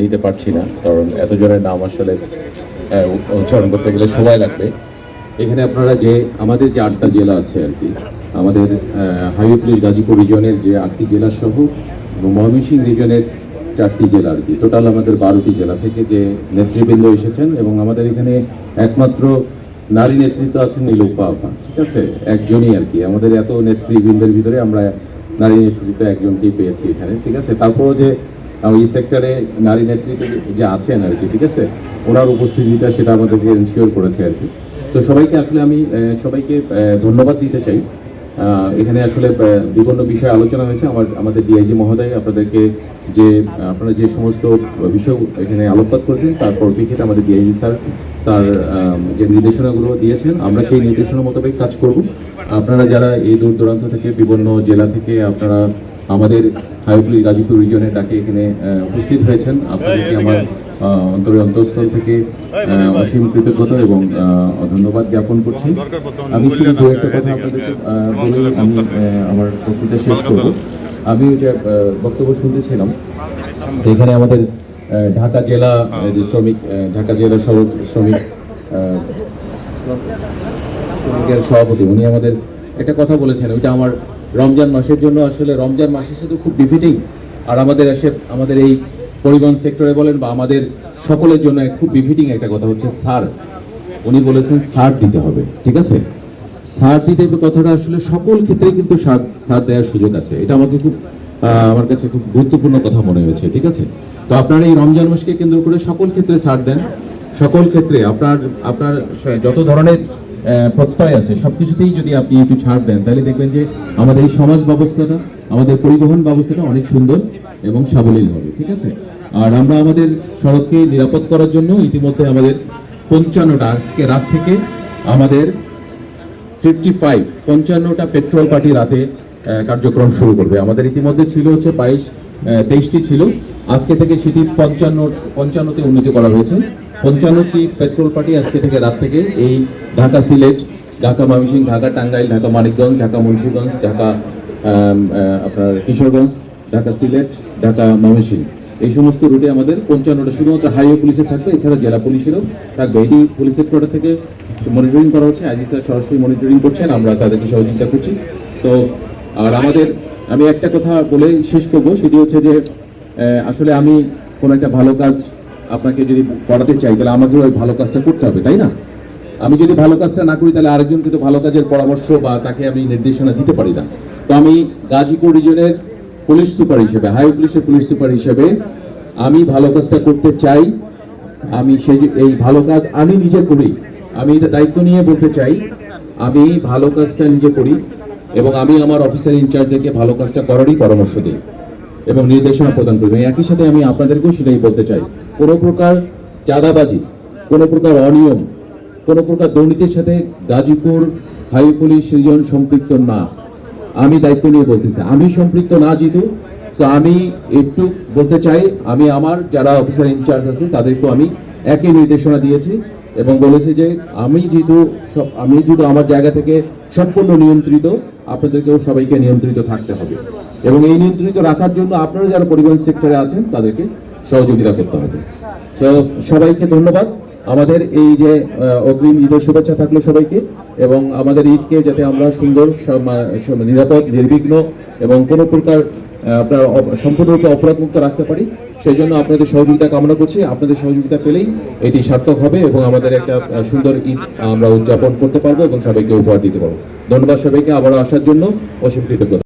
নিতে পারছি না, কারণ এতজনের নাম আসলে উচ্চারণ করতে গেলে সময় লাগবে। এখানে আপনারা যে, আমাদের যে আটটা জেলা আছে আর কি, আমাদের হাইওয়ে পুলিশ গাজীপুর রিজনের যে আটটি জেলা সহ ময়মনসিংহ রিজনের চারটি জেলা আর কি। টোটাল আমাদের বারোটি জেলা থেকে যে নেতৃবৃন্দ এসেছেন এবং আমাদের এখানে একমাত্র নারী নেতৃত্ব আছেন নীলুপা আপা ঠিক আছে? একজনই আর কি। আমাদের এত নেতৃবৃন্দের ভিতরে আমরা নারী নেতৃত্ব একজনকেই পেয়েছি এখানে, ঠিক আছে? তারপরও যে এই সেক্টরে নারী নেতৃত্ব যে আছেন আর কি, ঠিক আছে? ওনার উপস্থিতিটা সেটা আমাদেরকে এনশিওর করেছে আর কি। তো সবাইকে আসলে আমি সবাইকে ধন্যবাদ দিতে চাই। এখানে আসলে বিভিন্ন বিষয়ে আলোচনা হয়েছে। আমার, আমাদের ডিআইজি মহোদয় আপনাদেরকে যে, আপনারা যে সমস্ত বিষয় এখানে আলোকপাত করেছেন, তার পরিপ্রেক্ষিতে আমাদের ডিআইজি স্যার তার যে নির্দেশনাগুলো দিয়েছেন, আমরা সেই নির্দেশনা মোতাবেক কাজ করব। আপনারা যারা এই দূর দূরান্ত থেকে, বিভিন্ন জেলা থেকে আপনারা আমাদের হাইপুলি গাজীপুর রিজনের ডাকে এখানে উপস্থিত হয়েছেন। আপনাদেরকে আমার অন্তরের অন্তঃস্থল থেকে অসীম কৃতজ্ঞতা এবং ধন্যবাদ জ্ঞাপন করছি। আমি শুধু দু একটা কথা আপনাদেরকে বলে আমি আমার বক্তৃতা শেষ করব। আমি যে বক্তব্য শুনতেছিলাম তো এখানে আমাদের ঢাকা জেলা যে শ্রমিক ঢাকা জেলা সড়ক শ্রমিক শ্রমিকের সভাপতি উনি আমাদের একটা কথা বলেছেন ওইটা আমার রমজান মাসের জন্য আসলে রমজান মাসের সাথে খুব ডিফিটিং আর আমাদের এসে, আমাদের এই পরিবহন সেক্টরে বলেন বা আমাদের সকলের জন্য খুব বিফিটিং একটা কথা হচ্ছে সার। উনি বলেছেন সার দিতে হবে, ঠিক আছে? সার দিতে কথাটা আসলে সকল ক্ষেত্রে কিন্তু সার সার দেওয়ার সুযোগ আছে। এটা আমাকে খুব আমার কাছে খুব গুরুত্বপূর্ণ কথা মনে হয়েছে, ঠিক আছে? তো আপনারা এই রমজান মাসকে কেন্দ্র করে সকল ক্ষেত্রে সার দেন। সকল ক্ষেত্রে আপনার আপনার যত ধরনের প্রত্যয় আছে। সবকিছুতেই যদি আপনি একটু ছাড় দেন, তাহলে দেখবেন যে আমাদের এই সমাজ ব্যবস্থাটা, আমাদের পরিবহন ব্যবস্থাটা অনেক সুন্দর এবং সাবলীল হবে, ঠিক আছে? আর আমরা আমাদের সড়ককে নিরাপদ করার জন্য ইতিমধ্যে আমাদের পঞ্চান্নটা, আজকে রাত থেকে আমাদের ফিফটি ফাইভ, পঞ্চান্নটা পেট্রোল পার্টি রাতে কার্যক্রম শুরু করবে। আমাদের ইতিমধ্যে ছিল হচ্ছে বাইশ তেইশটি ছিল। আজকে থেকে সেটি পঞ্চান্ন, পঞ্চান্নতে উন্নীত করা হয়েছে। পঞ্চান্নটি পেট্রোল পার্টি আজকে থেকে রাত থেকে এই ঢাকা সিলেট, ঢাকা ময়মনসিংহ, ঢাকা টাঙ্গাইল, ঢাকা মানিকগঞ্জ, ঢাকা মুন্সিগঞ্জ, ঢাকা আপনার কিশোরগঞ্জ, ঢাকা সিলেট, ঢাকা ময়মনসিংহ। এই সমস্ত রুটে আমাদের পঞ্চান্নটা শুধুমাত্র হাইওয়ে পুলিশের থাকবে, এছাড়া জেলা পুলিশেরও থাকবে। এটি পুলিশ হেডকোয়ার্টার থেকে মনিটরিং করা হচ্ছে। আইজি স্যার সরাসরি মনিটরিং করছেন, আমরা তাদেরকে সহযোগিতা করছি। তো, আর আমাদের, আমি একটা কথা বলে শেষ করব, সেটি হচ্ছে যে আসলে আমি কোনো একটা ভালো কাজ আপনাকে যদি করাতে চাই, তাহলে আমাকেও ওই ভালো কাজটা করতে হবে, তাই না? আমি যদি ভালো কাজটা না করি, তাহলে আরেকজনকে তো ভালো কাজের পরামর্শ বা তাকে আমি নির্দেশনা দিতে পারি না। তো আমি গাজীপুর রিজনের পুলিশ সুপার হিসেবে হাই পুলিশের পুলিশ সুপার হিসেবে আমি ভালো কাজটা করতে চাই। আমি সেই এই ভালো কাজ আমি নিজে করি। আমি এটা দায়িত্ব নিয়ে বলতে চাই, আমি ভালো কাজটা নিজে করি এবং আমি আমার অফিসার ইনচার্জদেরকে ভালো কাজটা করারই পরামর্শ দিই। এবং নির্দেশনা প্রদান করি একই সাথে আমি আপনাদেরকেও সেটাই বলতে চাই। কোনো প্রকার চাঁদাবাজি, কোনো প্রকার অনিয়ম, কোনো প্রকার দুর্নীতির সাথে গাজীপুর হাই পুলিশ সৃজন সম্পৃক্ত না। আমি দায়িত্ব নিয়ে বলতেছি। আমি সম্পৃক্ত না যেহেতু, তো আমি একটু বলতে চাই, আমি আমার যারা অফিসার ইনচার্জ আছে, তাদেরকেও আমি একই নির্দেশনা দিয়েছি। এবং বলেছি যে আমি যেহেতু আমি যেহেতু আমার জায়গা থেকে সম্পূর্ণ নিয়ন্ত্রিত, আপনাদেরকেও সবাইকে নিয়ন্ত্রিত থাকতে হবে। এবং এই নিয়ন্ত্রিত রাখার জন্য আপনারা যারা পরিবহন সেক্টরে আছেন, তাদেরকে সহযোগিতা করতে হবে। সবাইকে ধন্যবাদ। আমাদের এই যে অগ্রিম ঈদের শুভেচ্ছা থাকল সবাইকে, এবং আমাদের ঈদকে যাতে আমরা সুন্দর নিরাপদ, নির্বিঘ্ন এবং কোনো প্রকার আপনার সম্পূর্ণরূপে অপরাধমুক্ত রাখতে পারি। সেই জন্য আপনাদের সহযোগিতা কামনা করছি। আপনাদের সহযোগিতা পেলেই এটি সার্থক হবে এবং আমাদের একটা সুন্দর ঈদ আমরা উদযাপন করতে পারব এবং সবাইকে উপহার দিতে পারব। ধন্যবাদ সবাইকে। আবারও আসার জন্য অসীম কৃতজ্ঞতা।